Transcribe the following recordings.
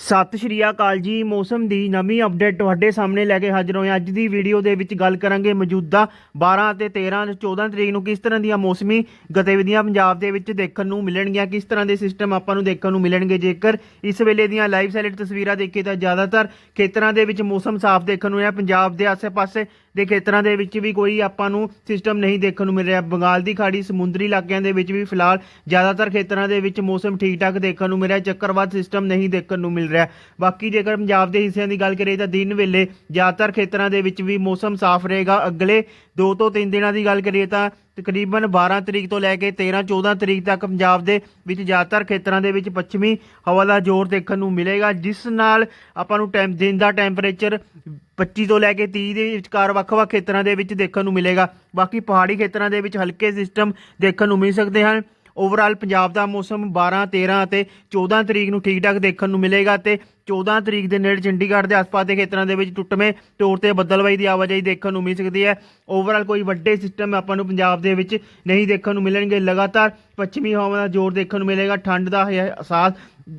ਸਤਿ ਸ਼੍ਰੀ ਅਕਾਲ ਜੀ। ਮੌਸਮ ਦੀ ਨਵੀਂ ਅਪਡੇਟ ਤੁਹਾਡੇ ਸਾਹਮਣੇ ਲੈ ਕੇ ਹਾਜ਼ਰ ਹੋਏ ਅੱਜ ਦੀ ਵੀਡੀਓ ਦੇ ਵਿੱਚ ਗੱਲ ਕਰਾਂਗੇ ਮੌਜੂਦਾ 12 ਅਤੇ 13 ਤੇ 14 ਤਰੀਕ ਨੂੰ ਕਿਸ ਤਰ੍ਹਾਂ ਦੀਆਂ ਮੌਸਮੀ ਗਤੀਵਿਧੀਆਂ ਪੰਜਾਬ ਦੇ ਵਿੱਚ ਦੇਖਣ ਨੂੰ ਮਿਲਣਗੀਆਂ, ਕਿਸ ਤਰ੍ਹਾਂ ਦੇ ਸਿਸਟਮ ਆਪਾਂ ਨੂੰ ਦੇਖਣ ਨੂੰ ਮਿਲਣਗੇ। ਜੇਕਰ ਇਸ ਵੇਲੇ ਦੀਆਂ ਲਾਈਵ ਸੈਟੇਲਾਈਟ ਤਸਵੀਰਾਂ ਦੇਖੀਏ ਤਾਂ ਜ਼ਿਆਦਾਤਰ ਖੇਤਰਾਂ ਦੇ ਵਿੱਚ ਮੌਸਮ ਸਾਫ਼ ਦੇਖਣ ਨੂੰ ਮਿਲਿਆ। ਪੰਜਾਬ ਦੇ ਆਸ-ਪਾਸੇ ਦੇ ਖੇਤਰਾਂ ਦੇ ਵਿੱਚ ਵੀ ਕੋਈ ਆਪਾਂ ਨੂੰ ਸਿਸਟਮ ਨਹੀਂ ਦੇਖਣ ਨੂੰ ਮਿਲ ਰਿਹਾ। ਬੰਗਾਲ ਦੀ ਖਾੜੀ, ਸਮੁੰਦਰੀ ਇਲਾਕਿਆਂ ਦੇ ਵਿੱਚ ਵੀ ਫਿਲਹਾਲ ਜ਼ਿਆਦਾਤਰ ਖੇਤਰਾਂ ਦੇ ਵਿੱਚ ਮੌਸਮ ਠੀਕ-ਠਾਕ ਦੇਖਣ ਨੂੰ ਮਿਲ ਰਿਹਾ ਚੱਕਰਵਾਤ ਸਿਸਟਮ ਨਹੀਂ ਦੇਖਣ ਨੂੰ ਮਿਲ ਰਿਹਾ। ਬਾਕੀ ਜੇਕਰ ਪੰਜਾਬ ਦੇ ਹਿੱਸਿਆਂ ਦੀ ਗੱਲ ਕਰੀਏ ਤਾਂ ਦਿਨ ਵੇਲੇ ਜ਼ਿਆਦਾਤਰ ਖੇਤਰਾਂ ਦੇ ਵਿੱਚ ਵੀ ਮੌਸਮ ਸਾਫ਼ ਰਹੇਗਾ। ਅਗਲੇ 2 ਤੋਂ 3 ਦਿਨਾਂ ਦੀ ਗੱਲ ਕਰੀਏ ਤਾਂ ਤਕਰੀਬਨ 12 ਤਰੀਕ ਤੋਂ ਲੈ ਕੇ 13 14 ਤਰੀਕ ਤੱਕ ਪੰਜਾਬ ਦੇ ਵਿੱਚ ਜ਼ਿਆਦਾਤਰ ਖੇਤਰਾਂ ਦੇ ਵਿੱਚ ਪੱਛਮੀ ਹਵਾ ਦਾ ਜ਼ੋਰ ਦੇਖਣ ਨੂੰ ਮਿਲੇਗਾ, ਜਿਸ ਨਾਲ ਆਪਾਂ ਨੂੰ ਟੈਂਪ ਦਿਨ ਦਾ ਟੈਂਪਰੇਚਰ 25 ਤੋਂ ਲੈ ਕੇ 30 ਦੇ ਵਿਚਕਾਰ ਵੱਖ-ਵੱਖ ਖੇਤਰਾਂ ਦੇ ਵਿੱਚ ਦੇਖਣ ਨੂੰ ਮਿਲੇਗਾ। ਬਾਕੀ ਪਹਾੜੀ ਖੇਤਰਾਂ ਦੇ ਵਿੱਚ ਹਲਕੇ ਸਿਸਟਮ ਦੇਖਣ ਨੂੰ ਮਿਲ ਸਕਦੇ ਹਨ। ਓਵਰਆਲ ਪੰਜਾਬ ਦਾ ਮੌਸਮ 12 13 ਅਤੇ 14 ਤਰੀਕ ਨੂੰ ਠੀਕ-ਠਾਕ ਦੇਖਣ ਨੂੰ ਮਿਲੇਗਾ ਤੇ 14 ਤਰੀਕ ਦੇ ਨੇੜੇ ਚੰਡੀਗੜ੍ਹ ਦੇ ਆਸ-ਪਾਸ ਦੇ ਖੇਤਰਾਂ ਦੇ ਵਿੱਚ ਟੁੱਟਵੇਂ ਤੌਰ ਤੇ ਬੱਦਲਵਾਈ ਦੀ ਆਵਾਜਾਈ ਦੇਖਣ ਨੂੰ ਮਿਲ ਸਕਦੀ ਹੈ। ਓਵਰਆਲ ਕੋਈ ਵੱਡੇ ਸਿਸਟਮ ਆਪਾਂ ਨੂੰ ਪੰਜਾਬ ਦੇ ਵਿੱਚ ਨਹੀਂ ਦੇਖਣ ਨੂੰ ਮਿਲਣਗੇ। ਲਗਾਤਾਰ ਪੱਛਮੀ ਹਵਾ ਦਾ ਜ਼ੋਰ ਦੇਖਣ ਨੂੰ ਮਿਲੇਗਾ। ਠੰਡ ਦਾ ਅਹਿਸਾਸ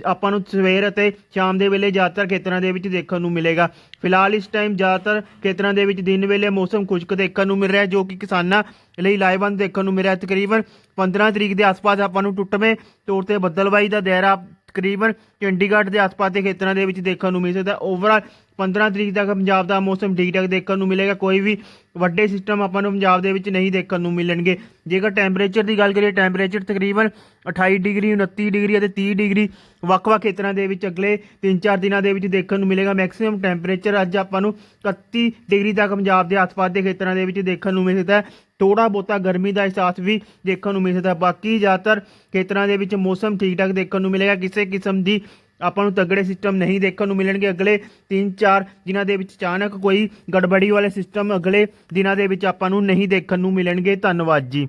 ਆਪਾਂ ਨੂੰ ਸਵੇਰ ਅਤੇ ਸ਼ਾਮ ਦੇ ਵੇਲੇ ਜ਼ਿਆਦਾਤਰ ਖੇਤਰਾਂ ਦੇ ਵਿੱਚ ਦੇਖਣ ਨੂੰ ਮਿਲੇਗਾ। ਫਿਲਹਾਲ ਇਸ ਟਾਈਮ ਜ਼ਿਆਦਾਤਰ ਖੇਤਰਾਂ ਦੇ ਵਿੱਚ ਦਿਨ ਵੇਲੇ ਮੌਸਮ ਖੁਸ਼ਕ ਦੇਖਣ ਨੂੰ ਮਿਲ ਰਿਹਾ, ਜੋ ਕਿ ਕਿਸਾਨਾਂ ਲਈ ਲਾਹੇਵੰਦ ਦੇਖਣ ਨੂੰ ਮਿਲ ਰਿਹਾ। ਤਕਰੀਬਨ 15 ਤਰੀਕ ਦੇ ਆਸ-ਪਾਸ ਆਪਾਂ ਨੂੰ ਟੁੱਟਵੇਂ ਤੌਰ ਤੇ ਬੱਦਲਵਾਈ ਦਾ ਦਾਇਰਾ ਤਕਰੀਬਨ ਚੰਡੀਗੜ੍ਹ ਦੇ ਆਸ-ਪਾਸ ਦੇ ਖੇਤਰਾਂ ਦੇ ਵਿੱਚ ਦੇਖਣ ਨੂੰ ਮਿਲ ਸਕਦਾ ਓਵਰਆਲ 15 ਤਰੀਕ ਤੱਕ ਪੰਜਾਬ ਦਾ ਮੌਸਮ ਠੀਕ-ਠਾਕ ਦੇਖਣ ਨੂੰ ਮਿਲੇਗਾ। ਕੋਈ ਵੀ ਵੱਡੇ ਸਿਸਟਮ ਆਪਾਂ ਨੂੰ ਪੰਜਾਬ ਦੇ ਵਿੱਚ ਨਹੀਂ ਦੇਖਣ ਨੂੰ ਮਿਲਣਗੇ। ਜੇਕਰ ਟੈਂਪਰੇਚਰ ਦੀ ਗੱਲ ਕਰੀਏ ਟੈਂਪਰੇਚਰ ਤਕਰੀਬਨ 28 ਡਿਗਰੀ 29 ਡਿਗਰੀ ਅਤੇ 30 ਡਿਗਰੀ ਵੱਖ-ਵੱਖ ਖੇਤਰਾਂ ਦੇ ਵਿੱਚ ਅਗਲੇ 3-4 ਦਿਨਾਂ ਦੇ ਵਿੱਚ ਦੇਖਣ ਨੂੰ ਮਿਲੇਗਾ। ਮੈਕਸਿਮਮ ਟੈਂਪਰੇਚਰ ਅੱਜ ਆਪਾਂ ਨੂੰ 31 ਡਿਗਰੀ ਤੱਕ ਪੰਜਾਬ ਦੇ ਆਸ-ਪਾਸ ਦੇ ਖੇਤਰਾਂ ਦੇ ਵਿੱਚ ਦੇਖਣ ਨੂੰ ਮਿਲ ਸਕਦਾ ਹੈ। ਥੋੜਾ ਬਹੁਤਾ ਗਰਮੀ ਦਾ ਅਹਿਸਾਸ ਵੀ ਦੇਖਣ ਨੂੰ ਮਿਲ ਸਕਦਾ ਬਾਕੀ ਜ਼ਿਆਦਾਤਰ ਖੇਤਰਾਂ ਦੇ ਵਿੱਚ ਮੌਸਮ ਠੀਕ-ਠਾਕ ਦੇਖਣ ਨੂੰ ਮਿਲੇਗਾ। ਕਿਸੇ ਕਿਸਮ ਦੀ ਆਪਾਂ ਨੂੰ ਤਗੜੇ ਸਿਸਟਮ ਨਹੀਂ ਦੇਖਣ ਨੂੰ ਮਿਲਣਗੇ ਅਗਲੇ 3-4 ਦਿਨਾਂ ਦੇ ਵਿੱਚ ਅਚਾਨਕ ਕੋਈ ਗੜਬੜੀ ਵਾਲੇ ਸਿਸਟਮ ਅਗਲੇ ਦਿਨਾਂ ਦੇ ਵਿੱਚ ਆਪਾਂ ਨੂੰ ਨਹੀਂ ਦੇਖਣ ਨੂੰ ਮਿਲਣਗੇ। ਧੰਨਵਾਦ ਜੀ।